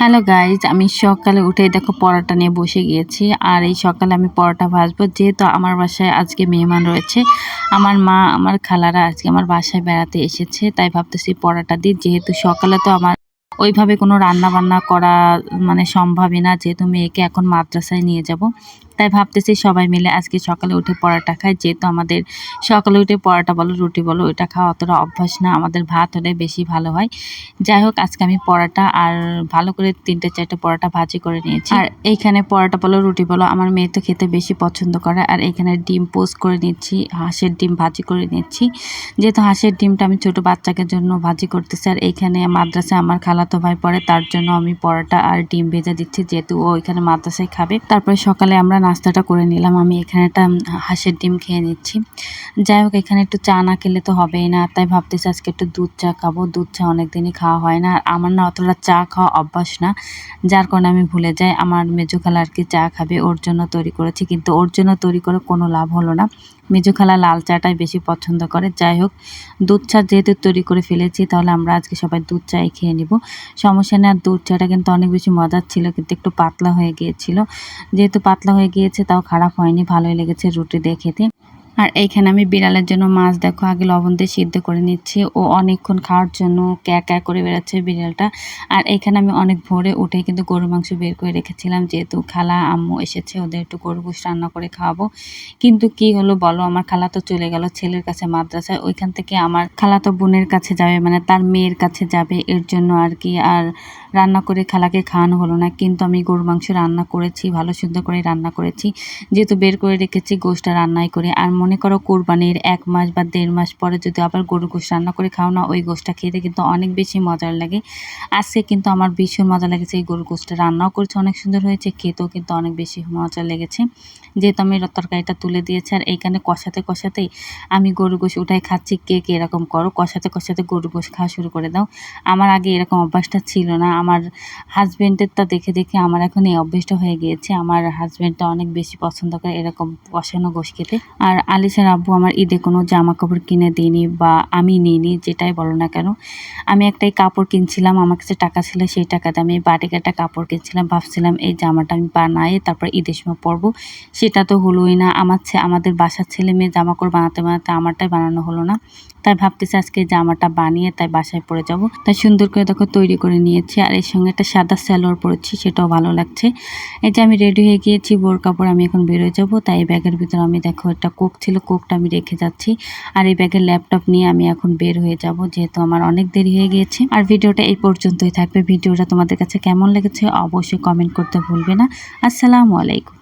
Hello guys, আমি সকালে উঠে দেখো পরোটা নিয়ে বসে গিয়েছি। আর এই সকালে আমি পরোটা ভাজবো, যেহেতু আমার বাসায় আজকে মেহমান রয়েছে। আমার মা, আমার খালারা আজকে আমার বাসায় বেড়াতে এসেছে, তাই ভাবতেছি পরোটা দিই। যেহেতু সকালে তো আমার ওইভাবে কোনো রান্না বান্না করা মানে সম্ভবই না, যেহেতু মেয়েকে এখন মাদ্রাসায় নিয়ে যাব। তাই ভাবতেছি সবাই মিলে আজকে সকালে উঠে পরোটা খাই। যেহেতু আমাদের সকালে উঠে পরোটা বলো, রুটি বলো ওইটা খাওয়া অতটা অভ্যাস না। আমাদের ভাত হলে বেশি ভালো হয়। যাই হোক, আজকে আমি পরোটা আর ভালো করে তিনটে চারটে পরোটা ভাজি করে নিয়েছি। আর এইখানে পরোটা বলো, রুটি বলো, আমার মেয়ে তো খেতে বেশি পছন্দ করে। আর এখানে ডিম পোস্ট করে নিচ্ছি, হাঁসের ডিম ভাজি করে নিচ্ছি। যেহেতু হাঁসের ডিমটা আমি ছোট বাচ্চাকে জন্য ভাজি করতেছি, আর এইখানে মাদ্রাসায় আমার খালাতো ভাই পড়ে, তার জন্য আমি পরোটা আর ডিম ভেজে দিচ্ছি, যেহেতু ও ওইখানে মাদ্রাসায় খাবে। তারপরে সকালে আমরা নাস্তাটা করে নিলাম। আমি এখানে একটা হাঁসের ডিম খেয়ে নিচ্ছি। যাই হোক, এখানে একটু চা না খেলে তো হবেই না। তাই ভাবতেছি আজকে একটু দুধ চা খাব। দুধ চা অনেকদিনই খাওয়া হয় না। আর আমার না অতটা চা খাওয়া অভ্যাস না। যার কারণে আমি ভুলে যাই। আমার মেজো খালা আর কি চা খাবে, ওর জন্য তৈরি করেছি। কিন্তু ওর জন্য তৈরি করে কোনো লাভ হলো না। মেজো খালা লাল চাটাই বেশি পছন্দ করে। যাই হোক, দুধ চা যেহেতু তৈরি করে ফেলেছি, তাহলে আমরা আজকে সবাই দুধ চাই খেয়ে নিব। সমস্যা নেই, আর দুধ চাটা কিন্তু অনেক বেশি মজার ছিল, কিন্তু একটু পাতলা হয়ে গিয়েছিল। যেহেতু পাতলা হয়ে গিয়েছে, তাও খারাপ হয়নি, ভালোই লেগেছে রুটি দিয়ে খেতে। আর এইখানে আমি বিড়ালের জন্য মাছ, দেখো, আগে লবণ দিয়ে সিদ্ধ করে নিচ্ছি। ও অনেকক্ষণ খাওয়ার জন্য ক্যা ক্যা করে বেড়াচ্ছে বিড়ালটা। আর এইখানে আমি অনেক ভোরে উঠে কিন্তু গরু মাংস বের করে রেখেছিলাম। যেহেতু খালা, আম্মু এসেছে, ওদের একটু গরু গোশ রান্না করে খাওয়াবো। কিন্তু কি হলো বলো, আমার খালা তো চলে গেল ছেলের কাছে মাদ্রাসায়। ওইখান থেকে আমার খালা তো বোনের কাছে যাবে মানে তার মেয়ের কাছে যাবে এর জন্য আর কি। আর রান্না করে খালাকে খাওয়ানো হলো না, কিন্তু আমি গরু মাংস রান্না করেছি, ভালো, সুন্দর করে রান্না করেছি। যেহেতু বের করে রেখেছি, গোশটা রান্নাই করে। আর মনে করো কোরবানির এক মাস বা দেড় মাস পরে যদি আবার গরু গোশ রান্না করে খাও না, ওই গোশটা খেতে কিন্তু অনেক বেশি মজার লাগে। আজকে কিন্তু আমার ভীষণ মজা লেগেছে এই গরু গোশটা রান্নাও করেছে, অনেক সুন্দর হয়েছে, খেতেও কিন্তু অনেক বেশি মজা লেগেছে। যেহেতু আমি তরকারিটা তুলে দিয়েছি আর এইখানে কষাতে কষাতেই আমি গরু গোশ উঠাই খাচ্ছি, কে কে এরকম করো, কষাতে কষাতে গরু গোশ খাওয়া শুরু করে দাও। আমার আগে এরকম অভ্যাসটা ছিল না, আমার হাজব্যান্ডেরটা দেখে দেখে আমার এখন এই অভ্যেসটা হয়ে গিয়েছে, আমার হাজব্যান্ডটা অনেক বেশি পছন্দ করে এরকম কষানো গোশ খেতে। আর আলিসের আব্বু আমার ঈদে কোনো জামা কাপড় কিনে দিইনি বা আমি নিইনি, যেটাই বলো না কেন। আমি একটাই কাপড় কিনছিলাম, আমার কাছে টাকা ছিল সেই টাকাতে আমি বাটিক একটা কাপড় কিনছিলাম, ভাবছিলাম এই জামাটা আমি বানাই তারপর ঈদের সময় পরবো। সেটা তো হলোই না। আমার আমাদের বাসার ছেলে মেয়ে জামা কাপড় বানাতে বানাতে আমারটাই বানানো হলো না। তাই ভাবতেছি আজকে জামাটা বানিয়ে তাই বাসায় পরে যাব। তাই সুন্দর করে দেখো তৈরি করে নিয়েছি আর এর সঙ্গে একটা সাদা স্যালোয়ার পরেছি, সেটাও ভালো লাগছে। এই যে আমি রেডি হয়ে গিয়েছি, বোর কাপড় আমি এখন বেরোয় যাব। তাই এই ব্যাগের ভিতরে আমি দেখো একটা কোক ছিল, কোকটা আমি রেখে যাচ্ছি। আর এই ব্যাগের ল্যাপটপ নিয়ে আমি এখন বের হয়ে যাব, যেহেতু আমার অনেক দেরি হয়ে গিয়েছে। আর ভিডিওটা এই পর্যন্তই থাকবে। ভিডিওটা তোমাদের কাছে কেমন লেগেছে অবশ্যই কমেন্ট করতে ভুলবে না। আসসালামু আলাইকুম।